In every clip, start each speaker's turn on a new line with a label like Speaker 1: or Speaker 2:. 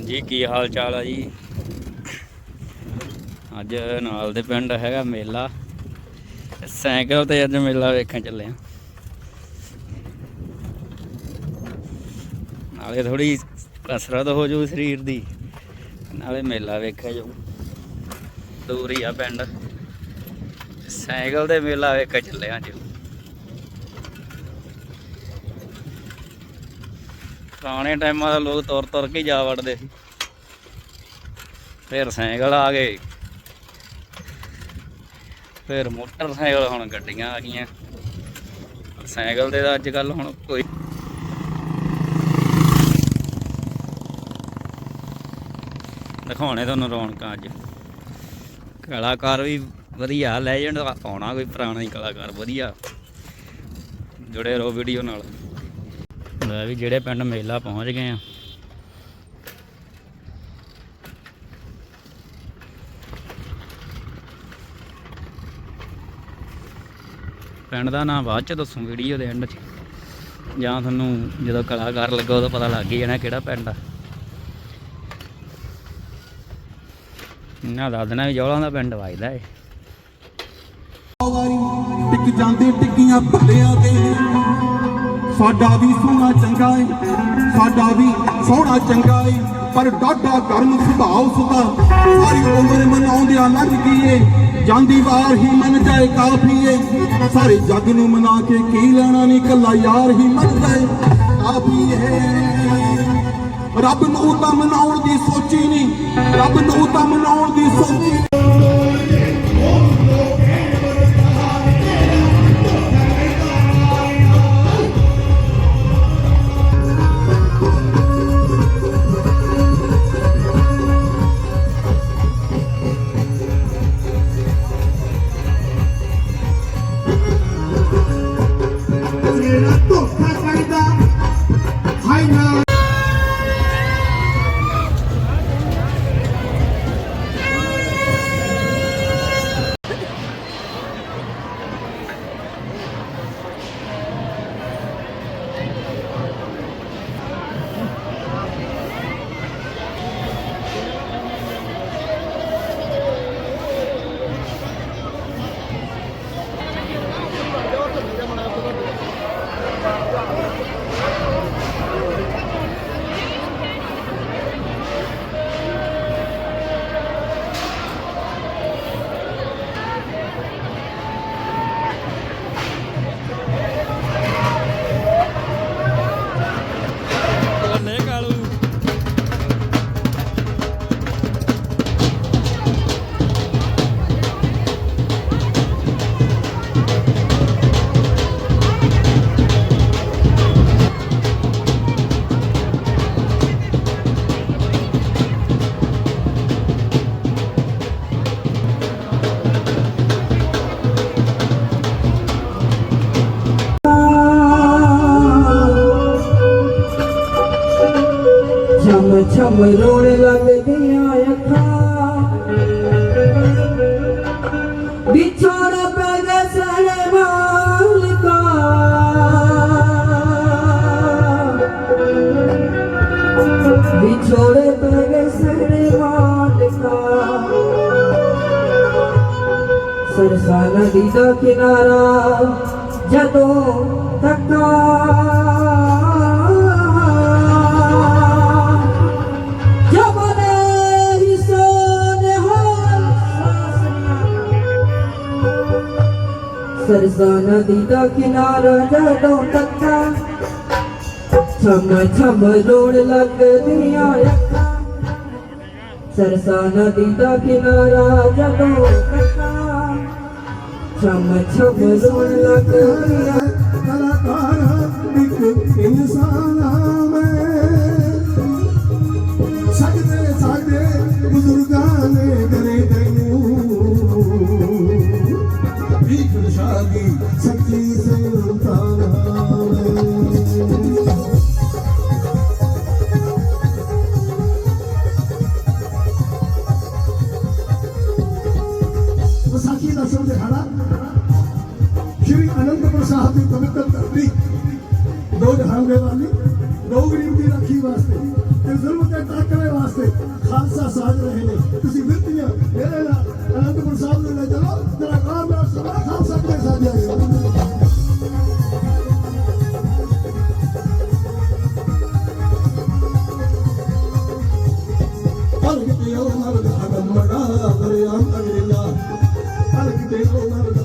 Speaker 1: ਹਾਂਜੀ, ਕੀ ਹਾਲ ਚਾਲ ਆ ਜੀ? ਅੱਜ ਨਾਲ ਦੇ ਪਿੰਡ ਹੈਗਾ ਮੇਲਾ। ਸਾਈਕਲ ਤੇ ਅੱਜ ਮੇਲਾ ਵੇਖਣ ਚੱਲੇ ਆ। ਨਾਲੇ ਥੋੜੀ ਕਸਰਤ ਹੋ ਜੂ ਸਰੀਰ ਦੀ। ਨਾਲੇ ਮੇਲਾ ਵੇਖਿਆ ਜਾਊ। ਦੂਰ ਹੀ ਆ ਪਿੰਡ। ਸਾਈਕਲ ਤੇ ਮੇਲਾ ਵੇਖਣ ਚੱਲੇ ਆ ਅੱਜ। ਪੁਰਾਣੇ ਟਾਈਮਾਂ ਦਾ ਲੋਕ ਤੁਰ ਤੁਰ ਕੇ ਜਾ ਵੜਦੇ ਸੀ। ਫਿਰ ਸਾਈਕਲ ਆ ਗਏ। ਫਿਰ ਮੋਟਰਸਾਈਕਲ ਹੁਣ ਗੱਡੀਆਂ ਆ ਗਈਆਂ। ਸਾਈਕਲ ਦੇ ਤਾਂ ਅੱਜ ਕੱਲ ਹੁਣ ਕੋਈ ਦਿਖਾਉਣੇ ਤੁਹਾਨੂੰ ਰੌਣਕਾਂ ਅੱਜ। ਕਲਾਕਾਰ ਵੀ ਵਧੀਆ ਲੈਜੈਂਡ ਆਉਣਾ ਕੋਈ ਪੁਰਾਣਾ ਹੀ ਕਲਾਕਾਰ, ਵਧੀਆ। ਜੁੜੇ ਰਹੋ ਵੀਡੀਓ ਨਾਲ। ਲੈ ਵੀ ਜਿਹੜੇ ਪਿੰਡ ਮੇਲਾ ਪਹੁੰਚ ਗਏ ਆ। ਪਿੰਡ ਦਾ ਨਾਮ ਬਾਅਦ ਚ ਦੱਸੂ ਵੀਡੀਓ ਦੇ ਐਂਡ 'ਚ। ਜਾਂ ਤੁਹਾਨੂੰ ਜਦੋਂ ਕਲਾਕਾਰ ਲੱਗਾ ਉਹਦਾ ਪਤਾ ਲੱਗ ਹੀ ਜਾਣਾ ਕਿਹੜਾ ਪਿੰਡ ਆ। ਨਾ ਦੱਸਣਾ ਵੀ ਜੋਲਾਂ ਦਾ ਪਿੰਡ ਵਜਦਾ ਏ
Speaker 2: ਟਿਕ ਜਾਂਦੇ ਟਿੱਕੀਆਂ ਭੱਲਿਆਂ ਦੇ ਸਾਡਾ ਵੀ ਸੋਹਣਾ ਚੰਗਾ ਏ, ਸਾਡਾ ਵੀ ਸੋਹਣਾ ਚੰਗਾ ਏ, ਪਰ ਡਾਢਾ ਗਰਮ ਸੁਭਾਅ ਉਸਦਾ ਸਾਰੀ ਉਮਰ ਮਨਾਉਂਦਿਆਂ ਲੰਘ ਗਈ ਏ। ਜਾਂਦੀ ਵਾਰ ਹੀ ਮੰਨ ਜਾਏ ਕਾਫੀ ਏ, ਸਾਰੇ ਜੱਗ ਨੂੰ ਮਨਾ ਕੇ ਕੀ ਲੈਣਾ ਨਹੀਂ ਕੱਲਾ ਯਾਰ ਹੀ ਮੰਨ ਜਾਏ। ਕਾਫੀ ਏ। ਰੱਬ ਨੂੰ ਤਾਂ ਮਨਾਉਣ ਦੀ ਸੋਚੀ
Speaker 3: ਰੋਣ ਲੱਗਦੀਆਂ ਅੱਖਾਂ ਵਿਛੋੜ ਪੈ ਗਏ ਸਣੇ ਮਾਲਕਾ ਵਿਛੋੜ ਪੈ ਗਏ ਸਣੇ ਮਾਲਕਾ ਸਰਸਾ ਨਦੀ ਦਾ ਕਿਨਾਰਾ ਜਦੋਂ सरसा नदी का
Speaker 4: किनारा जाडो तक्का छम छम रोड लग दिया सरसा नदी का किनारा जाडो तक्का छम छम रोड लग दिया कलाकार इंसान ਸ਼੍ਰੀ ਅਨੰਦਪੁਰ ਸਾਹਿਬ ਦੀ ਪਵਿੱਤਰ ਧਰਤੀ। ਦੋ ਜਹਾਨ ਦੇ ਵਾਲੀ ਦੋ ਗਰੀਬ ਦੀ ਰਾਖੀ ਵਾਸਤੇ ਤੇ ਜ਼ੁਲਮ ਤੇ ਟਾਕਰੇ ਵਾਸਤੇ ਖਾਲਸਾ ਸਾਜ ਰਹੇ ਨੇ। ਤੁਸੀਂ ਵਿਰਤੀਆਂ ਮੇਰੇ ਨਾਲ ਅਨੰਦਪੁਰ ਸਾਹਿਬ ਦੇ ਲੈ ਚਲੋ, ਤੇਰਾ ਨਾਮ ਮੇਰਾ ਸਭਾ ਖਾਲਸਾ ਕੇ ਸਾਜਿਆ ਗਿਆ ਹਲਕਿਤੇ ਉਹ ਮਰਦ ਅਗਮ ਮੜਾ ਦਰਿਆਮ ਅਗਰੇਲਾ ਹਲਕਿਤੇ ਉਹ ਮਰਦ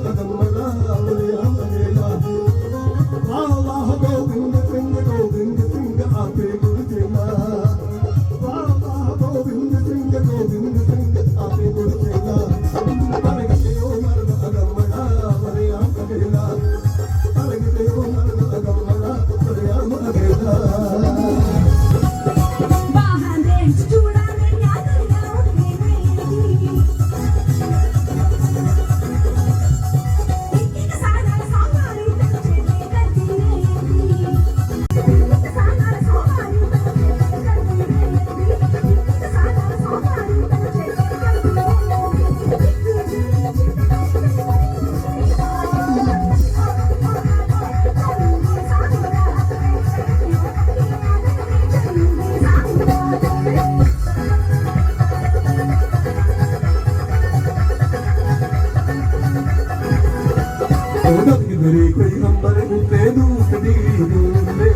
Speaker 4: ਉਹਨਾਂ ਦੀ ਮੇਰੇ ਕੋਈ ਅੰਬਰ ਉੱਤੇ ਦੂਸਰੀ ਦੂਲੇ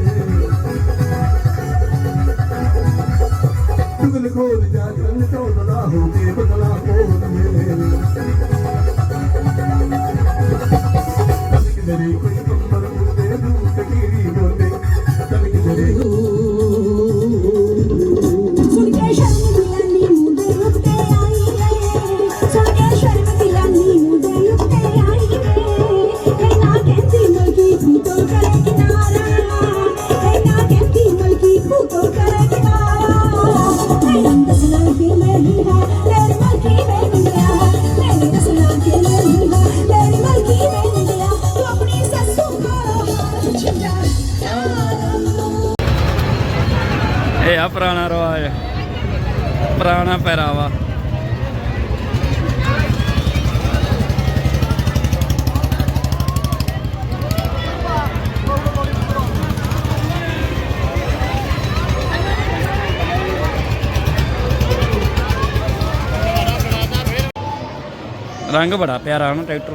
Speaker 4: ਤੁਗਲ ਕੋਲ ਜਾ ਜਨ ਚੌਦਲਾ ਹੋ ਕੇ ਬਦਲਾ ਕੋਲ ਮੇਰੇ ਤਨਕ ਮੇਰੇ ਕੋਈ
Speaker 1: ਪੁਰਾਣਾ ਰਿਵਾਜ ਪੁਰਾਣਾ ਪਹਿਰਾਵਾ। ਰੰਗ ਬੜਾ ਪਿਆਰਾ ਨਾ ਟਰੈਕਟਰ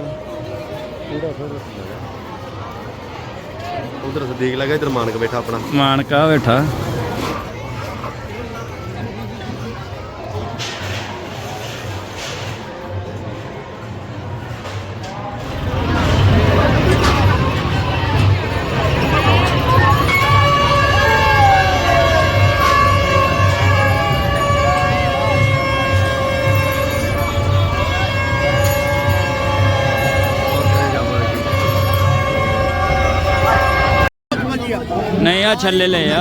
Speaker 5: ਉਧਰ ਸਦੀਕ ਲੱਗਾ ਇਧਰ ਮਾਨਕ ਬੈਠਾ ਆਪਣਾ।
Speaker 1: ਮਾਨਕਾ ਬੈਠਾ। ਆ ਛੱਲੇ ਲੈ ਆ।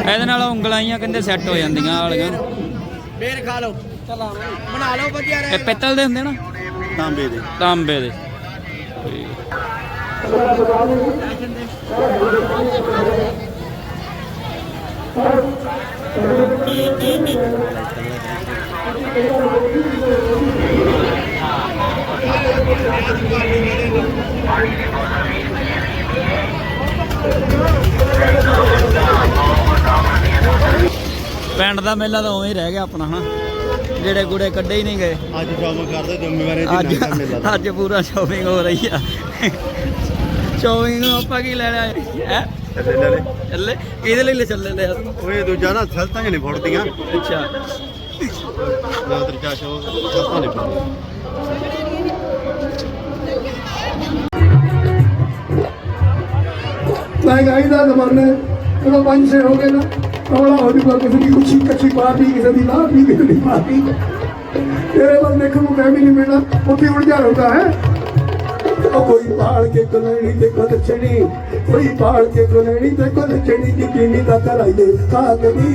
Speaker 1: ਇਹਦੇ ਨਾਲ ਉਂਗਲਾਈਆਂ ਕਹਿੰਦੇ ਸੈੱਟ ਹੋ ਜਾਂਦੀਆਂ ਵਾਲੀਆਂ।
Speaker 6: ਫੇਰ ਖਾ ਲਓ। ਬਣਾ ਲਓ ਵਧੀਆ
Speaker 1: ਇਹ ਪਿੱਤਲ ਦੇ ਹੁੰਦੇ ਨਾ?
Speaker 5: ਤਾਂਬੇ ਦੇ।
Speaker 1: ਤਾਂਬੇ ਦੇ। ਪਿੰਡ ਦਾ ਮੇਲਾ ਤਾਂ ਉਵੇਂ ਹੀ ਰਹਿ ਗਿਆ ਆਪਣਾ ਹਾਂ ਜਿਹੜੇ ਗੁੜੇ ਕੱਢੇ ਹੀ ਨਹੀਂ ਗਏ।
Speaker 5: ਅੱਜ ਸ਼ਾਮ ਕਰਦੇ ਜ਼ਿੰਮੇਵਾਰੀ
Speaker 1: ਅੱਜ ਅੱਜ ਪੂਰਾ ਸ਼ਾਪਿੰਗ ਹੋ ਰਹੀ ਆ। ਸ਼ਾਪਿੰਗ ਨੂੰ ਆਪਾਂ ਕੀ ਲੈਣਾ ਹੈ? ਹੈ?
Speaker 5: ਚੱਲੇ ਲੈ ਲੈ
Speaker 1: ਚੱਲੇ? ਕਿਹਦੇ ਲਈ ਲੈ ਚੱਲੇ ਲੈ
Speaker 5: ਓਏ ਦੂਜਾ ਨਾ ਸਲਤਾਂ ਨਹੀਂ ਫੁੱਟਦੀਆਂ।
Speaker 1: ਅੱਛਾ।
Speaker 5: ਜਾਂ ਤੇਰੀ ਚਾਸ਼ਾ ਉਹ ਸਲਤਾਂ ਨਹੀਂ ਫੁੱਟਦੀਆਂ।
Speaker 4: ਮਹਿੰਗਾਈ ਦਾ ਜ਼ਮਾਨਾ ਹੈ ਜਦੋਂ ਪੰਜ ਛੇ ਹੋ ਗਏ ਨਾ। ਕੌੜਾ ਹੋ ਜੂਗਾ ਕਿਸੇ ਦੀ ਉੱਚੀ ਕੱਚੀ ਪਾਰਟੀ ਕਿਸੇ ਦੀ ਲਾਹੀ ਕਿਸੇ ਦੀ ਪਾਰਟੀ ਤੇਰੇ ਵੱਲ ਦੇਖਣ ਨੂੰ ਮੈਂ ਵੀ ਨਹੀਂ ਮਿਲਣਾ, ਉੱਥੇ ਉਲਝਾ ਹੁੰਦਾ ਹੈ। ਉਹ ਕੋਈ ਪਾਲ ਕੇ ਕਲੈਣੀ ਤੇ ਕੋਲ ਚਣੀ, ਕੋਈ ਪਾਲ ਕੇ ਕਲੈਣੀ ਤੇ ਕੋਲ ਦੀ ਕੀਨੀ ਦਾ ਕਰਾਈਏ ਕਾਗਦੀ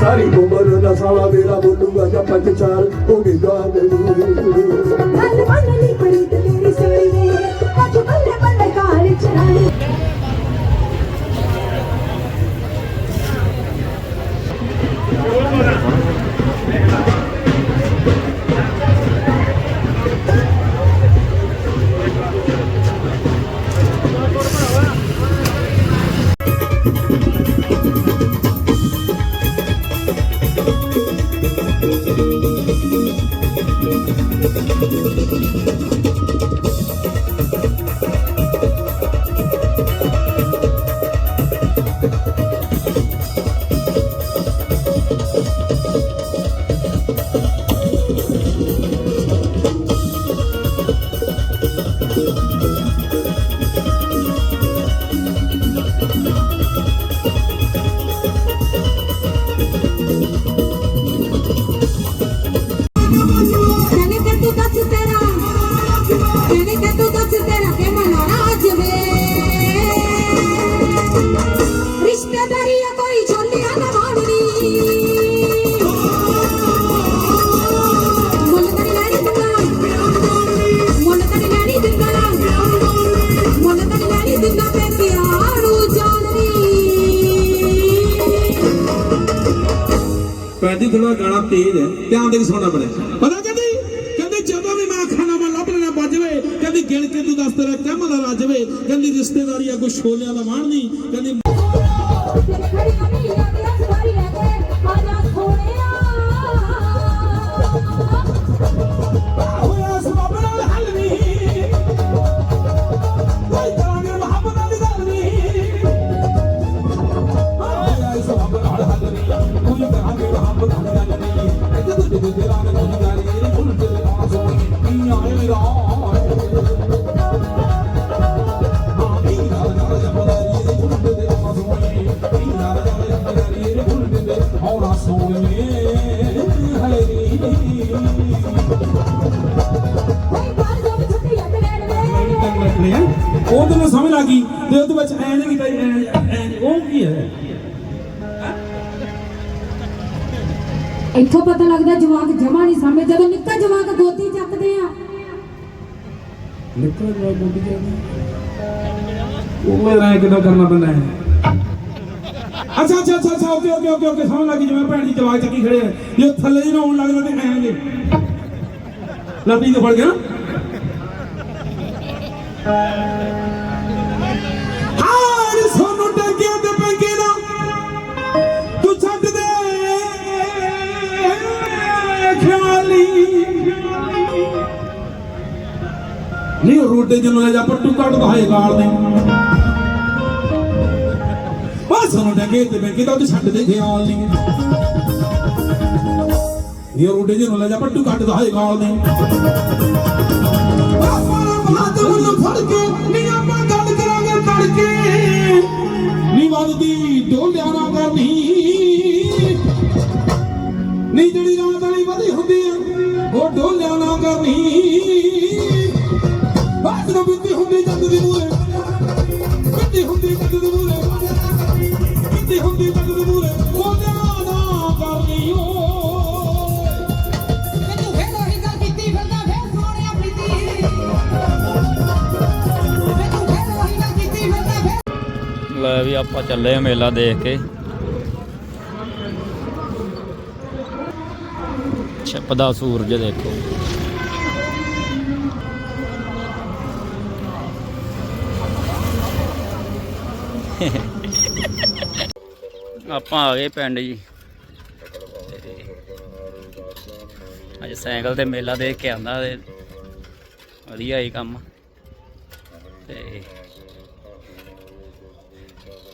Speaker 4: ਸਾਰੀ ਉਮਰ ਦਾ ਸਾਲਾ ਮੇਰਾ ਬੋਲੂਗਾ, ਜਾਂ ਪੰਜ ਚਾਰ ਹੋ ਗਏ ਗਾਣੇ
Speaker 7: ਗੱਲ ਮੰਨਣੀ ਪੜੀ ਤੇ ਤੇਰੀ ਸੋਈ ਵੇ ਅੱਜ ਬੱਲੇ ਬੱਲੇ ਕਾਰ ਚਰਾਣੀ Gracias.
Speaker 2: ਪੈਂਦੀ ਗਾਣਾ ਤੇਜ਼ ਹੈ, ਧਿਆਨ ਦੇ ਕੇ ਸੁਣਨਾ ਬੜੇ ਪਤਾ ਕਹਿੰਦੀ? ਕਹਿੰਦੀ ਜਦੋਂ ਵੀ ਮੈਂ ਅੱਖਾਂ ਨਾਲ ਲੱਭ ਲੈਣਾ ਵੱਜਵੇ ਕਹਿੰਦੀ ਗਿਣ ਕੇ ਤੂੰ ਦੱਸ ਤੇਰਾ ਕੰਮ ਰਾਜਵੇ ਕਹਿੰਦੀ ਰਿਸ਼ਤੇਦਾਰੀ ਆ, ਕੋਈ ਛੋਲਿਆਂ ਦਾ ਮਾਣ ਨਹੀਂ। ਕਹਿੰਦੀ Nhỏ. ਇੱਥੋਂ
Speaker 8: ਪਤਾ ਲੱਗਦਾ ਜਵਾਕ ਜਮਾ ਨਹੀਂ ਸਮਝ ਜਦੋਂ ਨਿੱਕਾ ਜਵਾਕ ਗੋਦੀ ਚੱਕਦੇ ਆ।
Speaker 2: ਨਿਕਲ ਜਾ ਬੁੱਢੀ ਜਾਂਦੀ ਉਹ ਮੇਰਾ ਕਿਦਾਂ ਕਰਨਾ ਪੈਂਦਾ ਹੈ? ਅੱਛਾ ਅੱਛਾ ਅੱਛਾ ਅੱਛਾ, ਓਕੇ ਓਕੇ ਓਕੇ ਓਕੇ, ਸਮਝ ਲੱਗੀ ਜਿਵੇਂ ਭੈਣ ਦੀ ਜਵਾਕ ਚੱਕੀ ਖੜੇ ਆ। ਜੇ ਉਹ ਥੱਲੇ ਜਿਹੇ ਆਉਣ ਲੱਗਦਾ ਤੇ ਐਂ ਲੱਭੀ ਤੋਂ ਫੜ ਗਿਆ ਨਹੀਂ ਉਹ ਰੋਡੇ ਜਿਹਨੂੰ ਲੈ ਜਾ ਡੰਗੇ ਤੇ ਬੈਂਕੇ ਤਾਂ ਉਹ ਛੱਡ ਦੇ ਖਿਆਲ ਨਹੀਂ। ਇਹ ਰੋਡੇ ਜਿਹਨੂੰ ਲੈ ਜਾ ਪੱਟੂ ਕੱਟਦਾ ਦਹਾਏ ਗਾਲ ਨੇ ਆਪਣਾ ਬਾਤ ਨੂੰ ਫੜ ਕੇ ਨਹੀਂ ਆਪਾਂ
Speaker 1: ਵੀ ਆਪਾਂ ਚੱਲੇ ਆ ਮੇਲਾ ਦੇਖ ਕੇ। ਛਿਪਦਾ ਸੂਰਜ ਦੇਖੋ। ਆਪਾਂ ਆ ਗਏ ਪਿੰਡ ਜੀ। ਅੱਜ ਸਾਈਕਲ ਤੇ ਮੇਲਾ ਦੇਖ ਕੇ ਆਂਦਾ ਤੇ ਵਧੀਆ ਹੀ ਕੰਮ। ਤੇ